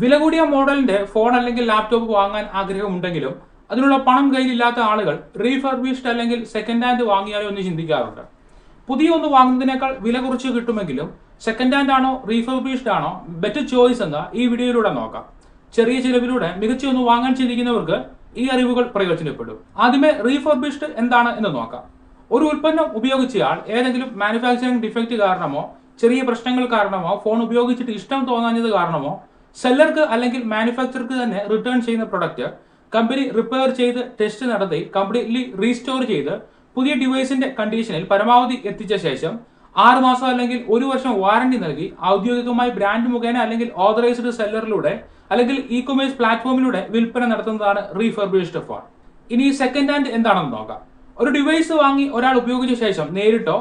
വില കൂടിയ മോഡലിന്റെ ഫോൺ അല്ലെങ്കിൽ ലാപ്ടോപ്പ് വാങ്ങാൻ ആഗ്രഹമുണ്ടെങ്കിലും അതിനുള്ള പണം കയ്യിലില്ലാത്ത ആളുകൾ റീഫർബിഷ്ഡ് അല്ലെങ്കിൽ സെക്കൻഡ് ഹാൻഡ് വാങ്ങിയാലോ എന്ന് ചിന്തിക്കാറുണ്ട്. പുതിയ ഒന്ന് വാങ്ങുന്നതിനേക്കാൾ വില കുറച്ച് കിട്ടുമെങ്കിലും സെക്കൻഡ് ഹാൻഡ് ആണോ റീഫർബിഷ്ഡ് ആണോ ബെറ്റർ ചോയ്സ് എന്ന് ഈ വീഡിയോയിലൂടെ നോക്കാം. ചെറിയ ചിലവിലൂടെ മികച്ച ഒന്ന് വാങ്ങാൻ ചിന്തിക്കുന്നവർക്ക് ഈ അറിവുകൾ പ്രയോജനപ്പെടും. ആദ്യമേ റീഫർബിഷ്ഡ് എന്താണ് എന്ന് നോക്കാം. ഒരു ഉൽപ്പന്നം ഉപയോഗിച്ചയാൾ ഏതെങ്കിലും മാനുഫാക്ചറിംഗ് ഡിഫക്റ്റ് കാരണമോ ചെറിയ പ്രശ്നങ്ങൾ കാരണമോ ഫോൺ ഉപയോഗിച്ചിട്ട് ഇഷ്ടം തോന്നാഞ്ഞത് കാരണമോ സെല്ലർക്ക് അല്ലെങ്കിൽ മാനുഫാക്ചർക്ക് തന്നെ റിട്ടേൺ ചെയ്യുന്ന പ്രൊഡക്റ്റ് കമ്പനി റിപ്പയർ ചെയ്ത് ടെസ്റ്റ് നടത്തി കംപ്ലീറ്റ്ലി റീസ്റ്റോർ ചെയ്ത് പുതിയ ഡിവൈസിന്റെ കണ്ടീഷനിൽ പരമാവധി എത്തിച്ച ശേഷം ആറ് മാസം അല്ലെങ്കിൽ ഒരു വർഷം വാറണ്ടി നൽകി ഔദ്യോഗികമായി ബ്രാൻഡ് മുഖേന അല്ലെങ്കിൽ ഓതറൈസ്ഡ് സെല്ലറിലൂടെ അല്ലെങ്കിൽ ഇ കൊമേഴ്സ് പ്ലാറ്റ്ഫോമിലൂടെ വിൽപ്പന നടത്തുന്നതാണ് റീഫർബിഷ്ഡ് ഫോൺ ഇനി സെക്കൻഡ് ഹാൻഡ് എന്താണെന്ന് നോക്കാം. ഒരു ഡിവൈസ് വാങ്ങി ഒരാൾ ഉപയോഗിച്ച ശേഷം നേരിട്ടോ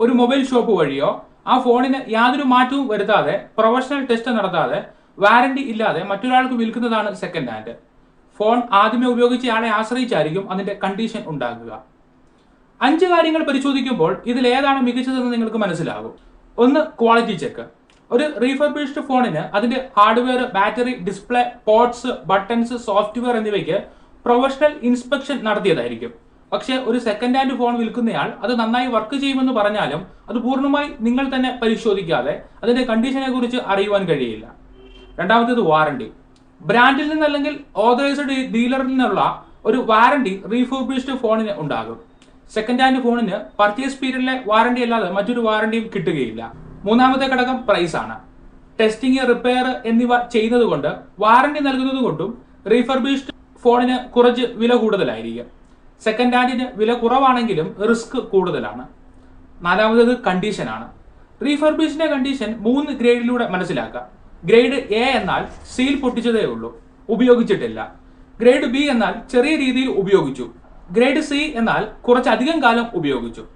ഒരു മൊബൈൽ ഷോപ്പ് വഴിയോ ആ ഫോണിന് യാതൊരു മാറ്റവും വരുത്താതെ പ്രൊഫഷണൽ ടെസ്റ്റ് നടത്താതെ വാറണ്ടി ഇല്ലാതെ മറ്റൊരാൾക്ക് വിൽക്കുന്നതാണ് സെക്കൻഡ് ഹാൻഡ് ഫോൺ ആദ്യമേ ഉപയോഗിച്ചയാളെ ആശ്രയിച്ചായിരിക്കും അതിന്റെ കണ്ടീഷൻ ഉണ്ടാകുക. അഞ്ച് കാര്യങ്ങൾ പരിശോധിക്കുമ്പോൾ ഇതിൽ ഏതാണ് മികച്ചതെന്ന് നിങ്ങൾക്ക് മനസ്സിലാകും. ഒന്ന് ക്വാളിറ്റി ചെക്ക് ഒരു റീഫർബിഷ്ഡ് ഫോണിന് അതിന്റെ hardware battery display ports buttons software എന്നിവയ്ക്ക് പ്രൊഫഷണൽ ഇൻസ്പെക്ഷൻ നടത്തിയതായിരിക്കും. പക്ഷേ ഒരു സെക്കൻഡ് ഹാൻഡ് ഫോൺ വിൽക്കുന്നയാൾ അത് നന്നായി വർക്ക് ചെയ്യുമെന്ന് പറഞ്ഞാലും അത് പൂർണമായി നിങ്ങൾ തന്നെ പരിശോധിക്കാതെ അതിന്റെ കണ്ടീഷനെ കുറിച്ച് അറിയുവാൻ കഴിയില്ല. രണ്ടാമത്തേത് വാറണ്ടി ബ്രാൻഡിൽ നിന്ന് അല്ലെങ്കിൽ ഓതറൈസ്ഡ് ഡീലറിൽ നിന്നുള്ള ഒരു വാറണ്ടി റീഫർബിഷ്ഡ് ഫോണിന് ഉണ്ടാകും. സെക്കൻഡ് ഹാൻഡ് ഫോണിന് പർച്ചേസ് പീരീഡിലെ വാറണ്ടി അല്ലാതെ മറ്റൊരു വാറണ്ടിയും കിട്ടുകയില്ല. മൂന്നാമത്തെ ഘടകം പ്രൈസ് ആണ്. ടെസ്റ്റിംഗ് റിപ്പയർ എന്നിവ ചെയ്യുന്നത് കൊണ്ട് വാറണ്ടി നൽകുന്നത് കൊണ്ടും റീഫർബിഷ്ഡ് ഫോണിന് കുറച്ച് വില കൂടുതലായിരിക്കും. സെക്കൻഡ് ഹാൻഡിന് വില കുറവാണെങ്കിലും റിസ്ക് കൂടുതലാണ്. നാലാമത്തേത് കണ്ടീഷനാണ് റീഫർബിഷിന്റെ കണ്ടീഷൻ മൂന്ന് ഗ്രേഡിലൂടെ മനസ്സിലാക്കാം. ഗ്രേഡ് എ എന്നാൽ സീൽ പൊട്ടിച്ചതേ ഉള്ളൂ. ഉപയോഗിച്ചിട്ടില്ല. ഗ്രേഡ് ബി എന്നാൽ ചെറിയ രീതിയിൽ ഉപയോഗിച്ചു. ഗ്രേഡ് സി എന്നാൽ കുറച്ചധികം കാലം ഉപയോഗിച്ചു.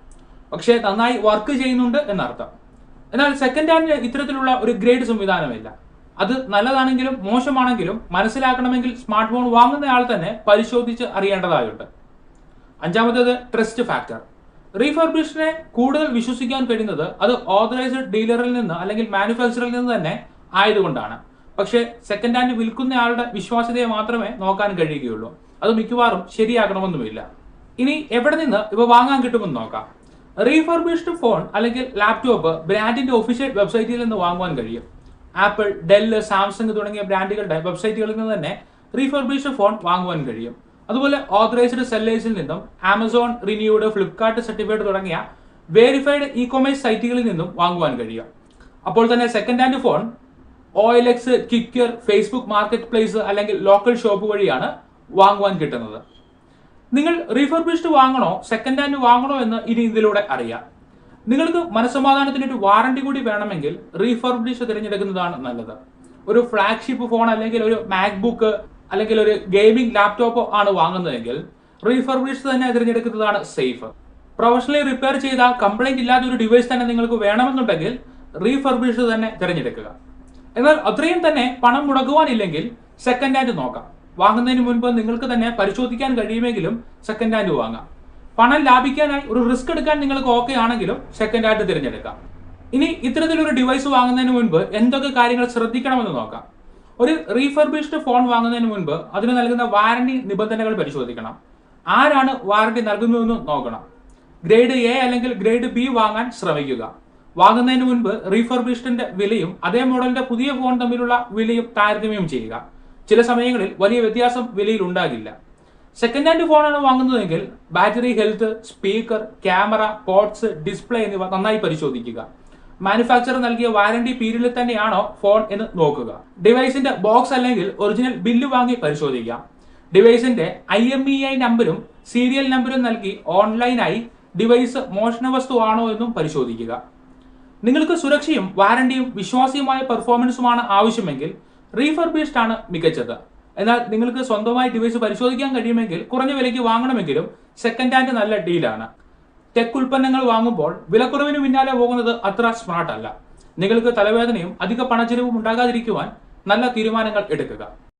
പക്ഷേ നന്നായി വർക്ക് ചെയ്യുന്നുണ്ട് എന്നർത്ഥം. എന്നാൽ സെക്കൻഡ് ഹാൻഡിന് ഇത്തരത്തിലുള്ള ഒരു ഗ്രേഡ് സംവിധാനമില്ല. അത് നല്ലതാണെങ്കിലും മോശമാണെങ്കിലും മനസ്സിലാക്കണമെങ്കിൽ സ്മാർട്ട് ഫോൺ വാങ്ങുന്നയാൾ തന്നെ പരിശോധിച്ച് അറിയേണ്ടതായുണ്ട്. അഞ്ചാമത്തേത് ട്രസ്റ്റ് ഫാക്ടർ റീഫർബിഷിനെ കൂടുതൽ വിശ്വസിക്കാൻ കഴിയുന്നത് അത് ഓതറൈസ്ഡ് ഡീലറിൽ നിന്ന് അല്ലെങ്കിൽ മാനുഫാക്ചറിൽ നിന്ന് തന്നെ ആയതുകൊണ്ടാണ്. പക്ഷേ സെക്കൻഡ് ഹാൻഡ് വിൽക്കുന്ന ആളുടെ വിശ്വാസ്യതയെ മാത്രമേ നോക്കാൻ കഴിയുകയുള്ളൂ. അത് മിക്കവാറും ശരിയാകണമെന്നുമില്ല. ഇനി എവിടെ നിന്ന് ഇവ വാങ്ങാൻ കിട്ടുമെന്ന് നോക്കാം. റീഫർബിഷ്ഡ് ഫോൺ അല്ലെങ്കിൽ ലാപ്ടോപ്പ് ബ്രാൻഡിന്റെ ഒഫീഷ്യൽ വെബ്സൈറ്റിൽ നിന്ന് വാങ്ങുവാൻ കഴിയും. ആപ്പിൾ ഡെല്ല് സാംസങ് തുടങ്ങിയ ബ്രാൻഡുകളുടെ വെബ്സൈറ്റുകളിൽ നിന്ന് തന്നെ റീഫർബിഷ്ഡ് ഫോൺ വാങ്ങുവാൻ കഴിയും. അതുപോലെ ഓതറൈസ്ഡ് സെല്ലേഴ്സിൽ നിന്നും ആമസോൺ റിന്യൂഡ് ഫ്ലിപ്കാർട്ട് സർട്ടിഫൈഡ് തുടങ്ങിയ വേരിഫൈഡ് ഇ കൊമേഴ്സ് സൈറ്റുകളിൽ നിന്നും വാങ്ങുവാൻ കഴിയും. അപ്പോൾ തന്നെ second hand phone O L X Quikr Facebook marketplace അല്ലെങ്കിൽ ലോക്കൽ ഷോപ്പ് വഴിയാണ് വാങ്ങുവാൻ കിട്ടുന്നത്. നിങ്ങൾ റീഫർബിഷ്ഡ് വാങ്ങണോ സെക്കൻഡ് ഹാൻഡ് വാങ്ങണോ എന്ന് ഇനി ഇതിലൂടെ അറിയാം. നിങ്ങൾക്ക് മനസ്സമാധാനത്തിന് ഒരു വാറണ്ടി കൂടി വേണമെങ്കിൽ റീഫർബിഷ് തിരഞ്ഞെടുക്കുന്നതാണ് നല്ലത്. ഒരു ഫ്ലാഗ്ഷിപ്പ് ഫോൺ അല്ലെങ്കിൽ ഒരു മാക്ബുക്ക് അല്ലെങ്കിൽ ഒരു ഗെയിമിംഗ് ലാപ്ടോപ്പോ ആണ് വാങ്ങുന്നതെങ്കിൽ റീഫർബിഷ് തന്നെ തിരഞ്ഞെടുക്കുന്നതാണ് സേഫ് പ്രൊഫഷണലി റിപ്പയർ ചെയ്ത കംപ്ലൈന്റ് ഇല്ലാത്ത ഒരു ഡിവൈസ് തന്നെ നിങ്ങൾക്ക് വേണമെന്നുണ്ടെങ്കിൽ റീഫർബിഷ് തന്നെ തിരഞ്ഞെടുക്കുക. എന്നാൽ അത്രയും തന്നെ പണം മുടക്കുവാനില്ലെങ്കിൽ സെക്കൻഡ് ഹാൻഡ് നോക്കാം. വാങ്ങുന്നതിന് മുൻപ് നിങ്ങൾക്ക് തന്നെ പരിശോധിക്കാൻ കഴിയുമെങ്കിലും സെക്കൻഡ് ഹാൻഡ് വാങ്ങാം. പണം ലാഭിക്കാനായി ഒരു റിസ്ക് എടുക്കാൻ നിങ്ങൾക്ക് ഓക്കെ ആണെങ്കിലും സെക്കൻഡ് ഹാൻഡ് തിരഞ്ഞെടുക്കാം. ഇനി ഇത്തരത്തിലൊരു ഡിവൈസ് വാങ്ങുന്നതിന് മുൻപ് എന്തൊക്കെ കാര്യങ്ങൾ ശ്രദ്ധിക്കണമെന്ന് നോക്കാം. ഒരു റീഫർബിഷ്ഡ് ഫോൺ വാങ്ങുന്നതിന് മുൻപ് അതിന് നൽകുന്ന വാറണ്ടി നിബന്ധനകൾ പരിശോധിക്കണം. ആരാണ് വാറണ്ടി നൽകുന്നതെന്ന് നോക്കണം. ഗ്രേഡ് എ അല്ലെങ്കിൽ ഗ്രേഡ് ബി വാങ്ങാൻ ശ്രമിക്കുക. വാങ്ങുന്നതിന് മുൻപ് റീഫർബിഷ്ഡിന്റെ വിലയും അതേ മോഡലിന്റെ പുതിയ ഫോൺ തമ്മിലുള്ള വിലയും താരതമ്യം ചെയ്യുക. ചില സമയങ്ങളിൽ വലിയ വ്യത്യാസം വിലയിൽ ഉണ്ടാകില്ല. സെക്കൻഡ് ഹാൻഡ് ഫോണാണ് വാങ്ങുന്നതെങ്കിൽ battery health speaker camera ports display എന്നിവ നന്നായി പരിശോധിക്കുക. മാനുഫാക്ചർ നൽകിയ വാറണ്ടി പീരീഡിൽ തന്നെയാണോ ഫോൺ എന്ന് നോക്കുക. ഡിവൈസിന്റെ ബോക്സ് അല്ലെങ്കിൽ ഒറിജിനൽ ബില്ല് വാങ്ങി പരിശോധിക്കാം. ഡിവൈസിന്റെ ഐ എം ഇ ഐ നമ്പരും സീരിയൽ നമ്പരും നൽകി ഓൺലൈനായി ഡിവൈസ് മോഷണ വസ്തു ആണോ എന്നും പരിശോധിക്കുക. നിങ്ങൾക്ക് സുരക്ഷയും വാറണ്ടിയും വിശ്വാസ്യമായ പെർഫോമൻസുമാണ് ആവശ്യമെങ്കിൽ റീഫർബിഷ്ഡ് ആണ് മികച്ചത്. എന്നാൽ നിങ്ങൾക്ക് സ്വന്തമായി ഡിവൈസ് പരിശോധിക്കാൻ കഴിയുമെങ്കിൽ കുറഞ്ഞ വിലയ്ക്ക് വാങ്ങണമെങ്കിലും സെക്കൻഡ് ഹാൻഡ് നല്ല ഡീലാണ് ടെക് ഉൽപ്പന്നങ്ങൾ വാങ്ങുമ്പോൾ വിലക്കുറവിന് പിന്നാലെ പോകുന്നത് അത്ര സ്മാർട്ട് അല്ല. നിങ്ങൾക്ക് തലവേദനയും അധിക പണച്ചെലവും ഉണ്ടാകാതിരിക്കുവാൻ നല്ല തീരുമാനങ്ങൾ എടുക്കുക.